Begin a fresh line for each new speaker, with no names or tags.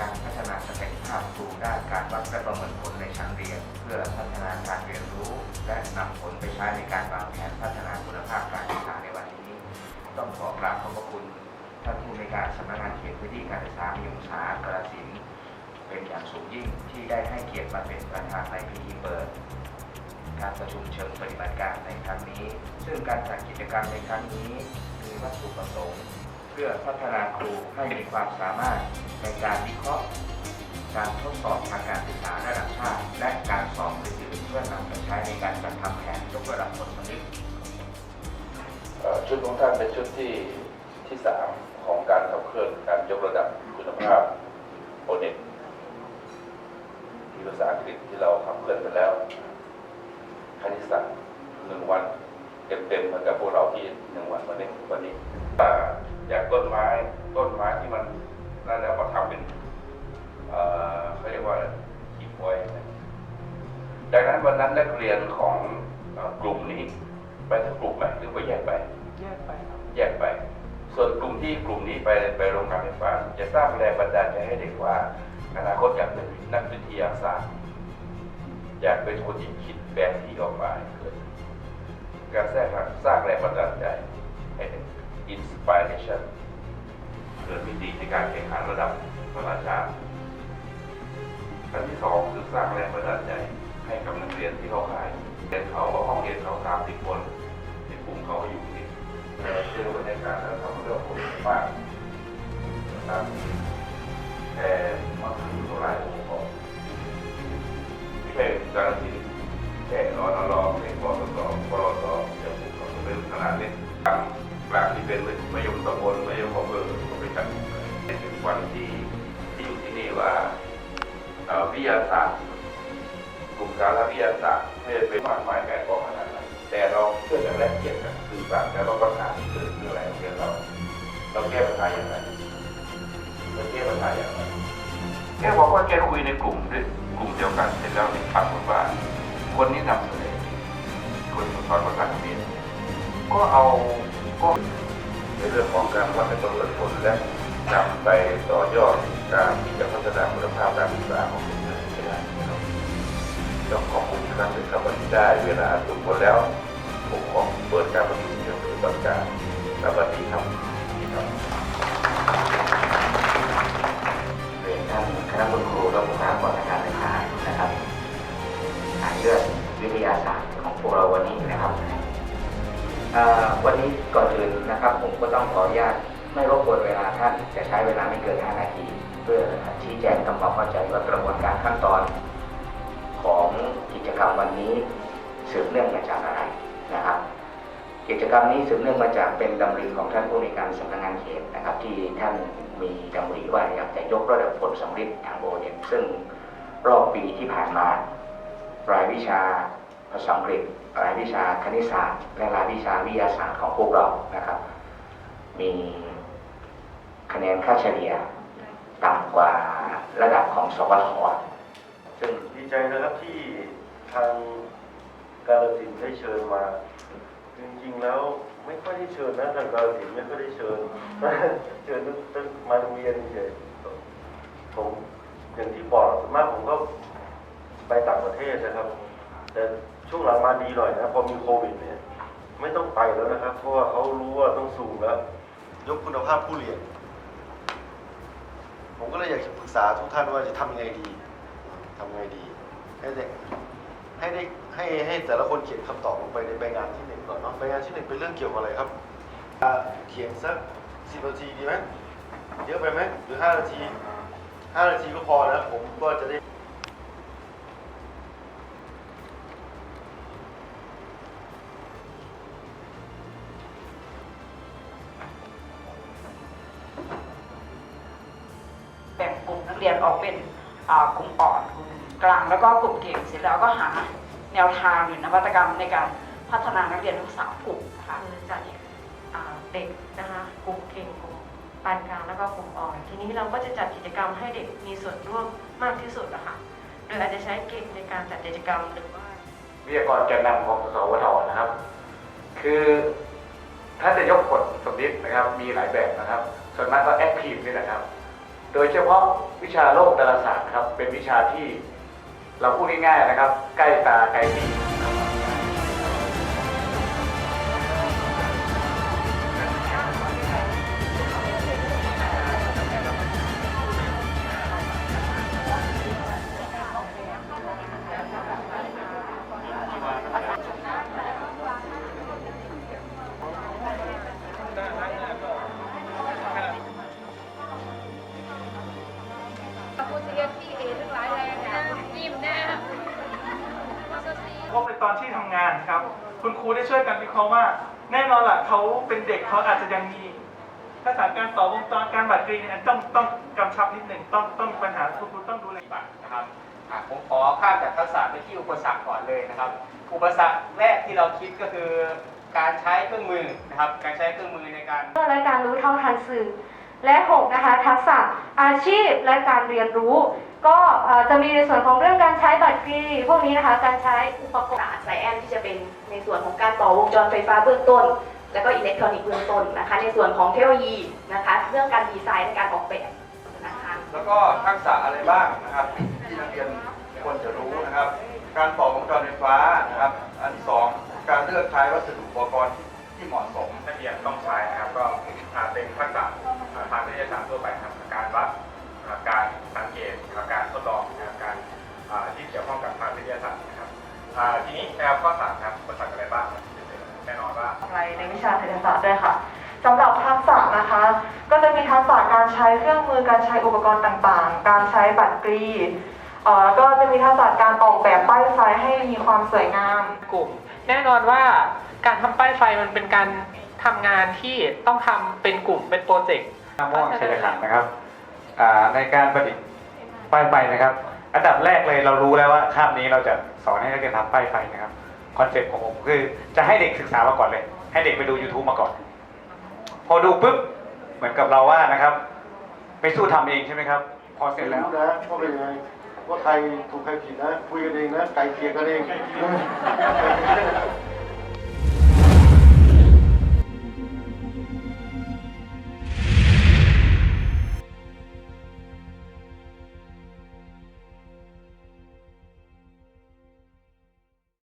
การพัฒนาศักยภาพครูด้านการวัดและประเมินผลในชั้นเรียน เพื่อพัฒนาการเรียนรู้ และนำผลไปใช้ในการวางแผนพัฒนาคุณภาพการศึกษาในวันนี้ ต้องขอกราบขอบพระคุณท่านผู้ในการสำนักงานเขตพื้นที่การศึกษามิยงสากรสินเป็นอย่างสูงยิ่งที่ได้ให้เกียรติมาเป็นประธานในพิธีเปิดการประชุมเชิงปฏิบัติการในครั้งนี้ ซึ่งการจัดกิจกรรมในครั้งนี้มีวัตถุประสงค์ พื่อพัฒนาครูให้มีความสามารถในการวิเคราะห์ การทดสอบทางการศึกษาระดับชาติ และการสอบอื่นๆเพื่อนำไปใช้ในการจัดทำแผนยกระดับผลผลิต
ชุดของท่านเป็นชุดที่ที่สามของการขับเคลื่อนการยกระดับคุณภาพโอเน็ตที่ภาษาอังกฤษที่เราขับเคลื่อนไปแล้วคณิตศาสตร์หนึ่งวันเต็มๆเหมือนกับพวกเราที่หนึ่งวันวันนี้วันนี้ อ่าอยากต้นไม้ต้นไม้ที่มันนั่นแล้วมาทำเป็นเอ่อเขาเรียกว่าขีดไว้นะดังนั้นวันนั้นนักเรียนของเอ่อกลุ่มนี้ ไปทั้งกลุ่มไหมหรือไปแยกไป
แยกไปครับ
แยกไป ส่วนกลุ่มที่กลุ่มนี้ไปไปโรงงานไฟฟ้าจะสร้างแรงบันดาลใจให้เด็กว่าอนาคตอยากเป็นนักวิทยาศาสตร์ อยากเป็นคนที่คิดแบบที่ออกมาให้เกิดการสร้างสร้างแรงบันดาลใจให้เด็ก inspiration เกิดมิติในการแข่งขันระดับนานาชาติอันที่สองคือสร้างแรงบันดาลใจให้กับนักเรียนที่เขาค่ายเรียนเขาห้องเรียนเขาสามสิบคนในกลุ่มเขาอยู่นี่แต่เจอบรรยากาศแล้วทำเรื่องผมมากนะครับแต่มันคือตัวลายองค์ประกอบไม่ใช่การที่แต่รอรอรอเป็นปตสปรสจะผูกกับเป็นขนาดเล็ก กลางที่เป็นมายมตำบลมายมองเบอร์ก็ไปจัดในถึงวันที่ที่อยู่ที่นี่ว่าวิทยาศาสตร์กลุ่มสารวิทยาศาสตร์ไม่ได้เป็นมากมายแก่กองขนาดนั้นแต่เราเพื่อจะแลกเปลี่ยนกันสื่อสารกันว่าปัญหาที่เกิดคืออะไรของเราเราแก้ปัญหาอย่างไรเราแก้ปัญหาอย่างไรแกบอกว่าแกคุยในกลุ่มด้วยกลุ่มเดียวกันเสร็จแล้วเนี่ยปรากฏว่าคนนี้นำเสนอคนสอนภาษาเขมรก็เอา ก็ในเรื่องของการวัดและประเมินผลและนำไปต่อยอดการที่จะพัฒนาคุณภาพการศึกษาของเด็กให้ได้นะครับต้องขอบคุณครั้งหนึ่งครับวันนี้ได้เวลาสมควรแล้วผมขอเปิดการประชุมเชิงปฏิบัติการและวันนี้ครับนี่ครับ
เรียนท่านคณะคุณครูและบุค วันนี้ก่อนอื่นนะครับ ผมก็ต้องขออนุญาตไม่รบกวนเวลาท่านจะใช้เวลาไม่เกิน 5 นาที เพื่อชี้แจงทำความเข้าใจว่ากระบวนการขั้นตอนของกิจกรรมวันนี้สืบเนื่องมาจากอะไรนะครับ กิจกรรมนี้สืบเนื่องมาจากเป็นดำริของท่านผู้ในการสำนักงานเขตนะครับ ที่ท่านมีดำริว่าอยากจะยกระดับผลสำลิดทางโอเน็ซึ่งรอบปีที่ผ่านมารายวิชาภาษาอังกฤษ รายวิชาคณิตศาสตร์ และรายวิชาวิทยาศาสตร์ของพวกเรานะครับ มีคะแนนค่าเฉลี่ยต่ำกว่าระดับของสวทซึ่ง
ดีใจนะครับที่ทางการสินได้เชิญมา จริงๆแล้วไม่ค่อยได้เชิญนะทางการสินไม่ค่อยได้เชิญเชิญตั้งมาโรงเรียนเฉยผมอย่างที่บอกส่วนมากผมก็ไปต่างประเทศนะครับแต่ ช่วงหลังมาดีหน่อยนะพอมีโควิดเนี่ยไม่ต้องไปแล้วนะครับ เพราะว่าเขารู้ว่าต้องสูงแล้ว ยกคุณภาพผู้เรียน ผมก็เลยอยากจะปรึกษาทุกท่านว่าจะทำยังไงดีทำยังไงดี ให้เด็กให้ได้ให้ให้แต่ละคนเขียนคำตอบลงไปในใบงานที่หนึ่งก่อนเนาะใบงานที่หนึ่งเป็นเรื่องเกี่ยวกับอะไรครับเขียนสักสิบนาทีดีไหมเยอะไปไหมหรือห้านาทีห้านาทีก็พอนะผมก็จะได้
เรียนออกเป็นอ่ากลุ่มอ่อนกลุ่มกลางแล้วก็กลุ่มเก่งเสร็จแล้วก็หาแนวทางหรือนวัตกรรมในการพัฒนานักเรียนทั้งสามกลุ่มนะคะ
คือจัดอ่าเด็กนะคะกลุ่มเก่งกลุ่มปานกลางแล้วก็กลุ่มอ่อน ทีนี้เราก็จะจัดกิจกรรมให้เด็กมีส่วนร่วมมากที่สุดนะคะโดยอาจจะใช้เกณฑ์ในการจัดกิจกรรมหรือว่า
วิทยากรแกนนำของสวทนะครับ คือถ้าจะยกผลสมนิดนะครับมีหลายแบบนะครับ ส่วนมากก็แอคทีฟนี่แหละครับ โดยเฉพาะวิชาโลกดาราศาสตร์นะครับเป็นวิชาที่เราพูดง่ายๆนะครับ ใกล้ตาใกล้ตี ครับ
คุณครูได้ช่วยกันวิเคราะห์ว่า แน่นอนล่ะเขาเป็นเด็กเขาอาจจะยังมีทักษะการต่อวงจรการบัตรกรีเนี่ยต้องต้องกำชับนิดหนึ่งต้องต้องมีปัญหาคุณครูต้องดูแล
นะครับอะผมขอข้ามจากทักษะไปที่อุปสรรคก่อนเลยนะครับ อุปสรรคแรกที่เราคิดก็คือการใช้เครื่องมือนะครับ การใช้เครื่องมือในการ
และการรู้เท่าทันสื่อ และ6นะคะทักษะอาชีพและการเรียนรู้ ก็เอ่อจะมีในส่วนของเรื่องการใช้บัตรกรีพวกนี้นะคะการใช้อุปกรณ์
ศาสตร์ไซแอนที่จะเป็น ในส่วนของการต่อวงจรไฟฟ้าเบื้องต้น แล้วก็อิเล็กทรอนิกส์เบื้องต้นนะคะ ในส่วนของเทคโนโลยีนะคะเรื่องการดีไซน์และการออกแบบนะคะ
แล้วก็ทักษะอะไรบ้างนะครับที่นักเรียนควรจะรู้นะครับ การต่อวงจรไฟฟ้านะครับ อันที่สองการเลือกใช้วัสดุอุปกรณ์ที่เหมาะสม
นักเรียนต้องใช้นะครับก็อ่าเป็นทักษะอ่าทางวิทยาศาสตร์ทั่วไป อ่าทีนี้แนวข้อสามครับอุปสรรคอะไรบ้างครับแน่นอนว่า
อะไรในวิชาเศรษฐศาสตร์ด้วยค่ะสำหรับทักษะนะคะ ก็จะมีทักษะการใช้เครื่องมือการใช้อุปกรณ์ต่างๆ การใช้บัตรกรีเอ่อแล้วก็จะมีทักษะการออกแบบป้ายไฟให้มีความสวยงาม
กลุ่มแน่นอนว่าการทำป้ายไฟมันเป็นการทำงานที่ต้องทำเป็นกลุ่มเป็นโปรเจกต์
น้ำม่วงชัยขันธ์นะครับอ่าในการประดิษฐ์ป้ายไฟนะครับ อันดับแรกเลยเรารู้แล้วว่าคาบนี้เราจะสอนให้นักเรียนทำป้ายไฟนะครับคอนเซ็ปต์ของผมคือจะให้เด็กศึกษามาก่อนเลย ให้เด็กไปดู YouTube มาก่อน พอดูปุ๊บเหมือนกับเราว่านะครับ ไปสู้ทำเองใช่ไหมครับ พอเสร็จแล้ว
นะว่าเป็นไงว่าใครถูกใครผิดนะคุยกันเองนะไก่เกลียกันเอง